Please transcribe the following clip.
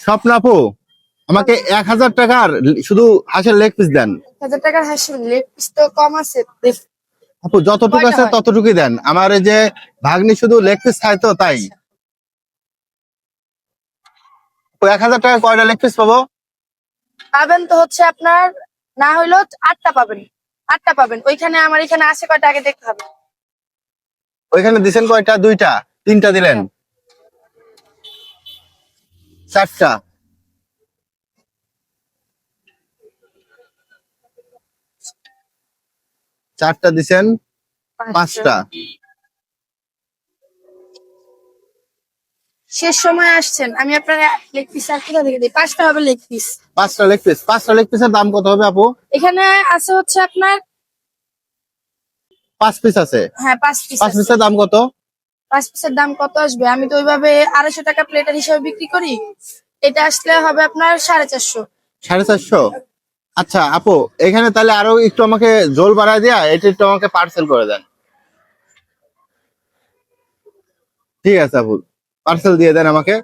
স্বপ্ন আপু আমাকে এক হাজার টাকার শুধু হাঁসের লেগ পিস দেন। হাজার টাকার হাসি লেগ পিস তো কম আছে। আপু যতটুকু আছে হয়? ততটুকুই দেন। আমার এই যে ভাগ্নি শুধু লেগ পিস খায় তো তাই। এক হাজার টাকা কয়টা লেগ পিস পাবো? পাবেন তো হচ্ছে আপনার না হইলেও আটটা পাবেন। আটটা পাবেন। ওইখানে আমার এখানে আছে কয়টা আগে দেখতে হবে। ওইখানে দিছেন কয়টা? দুইটা। তিনটা দিলেন। চারটা। চারটা দিছেন? পাঁচটা। শেষ সময় আসছেন। আমি আপনার লেগ পিস দিই? পাঁচটা হবে লেগ পিস পাঁচটা লেগ পিস পাঁচটা লেগ পিসের দাম কত হবে আপু? এখানে আছে হচ্ছে আপনার পাঁচ পিস আছে। হ্যাঁ পাঁচ পিস পাঁচ পিসের দাম কত? পাঁচ পিসের দাম কত আসবে? আমি তো ওইভাবে আড়াইশো টাকা প্লেটের হিসাবে বিক্রি করি। এটা আসলে হবে আপনার সাড়ে চারশো। সাড়ে চারশো? আচ্ছা আপু, এখানে তাহলে আরও একটু আমাকে জোল বাড়ায় দেয়া, এটা একটু আমাকে পার্সেল করে দেন। ঠিক আছে, আপু। পার্সেল দিয়ে দেন আমাকে।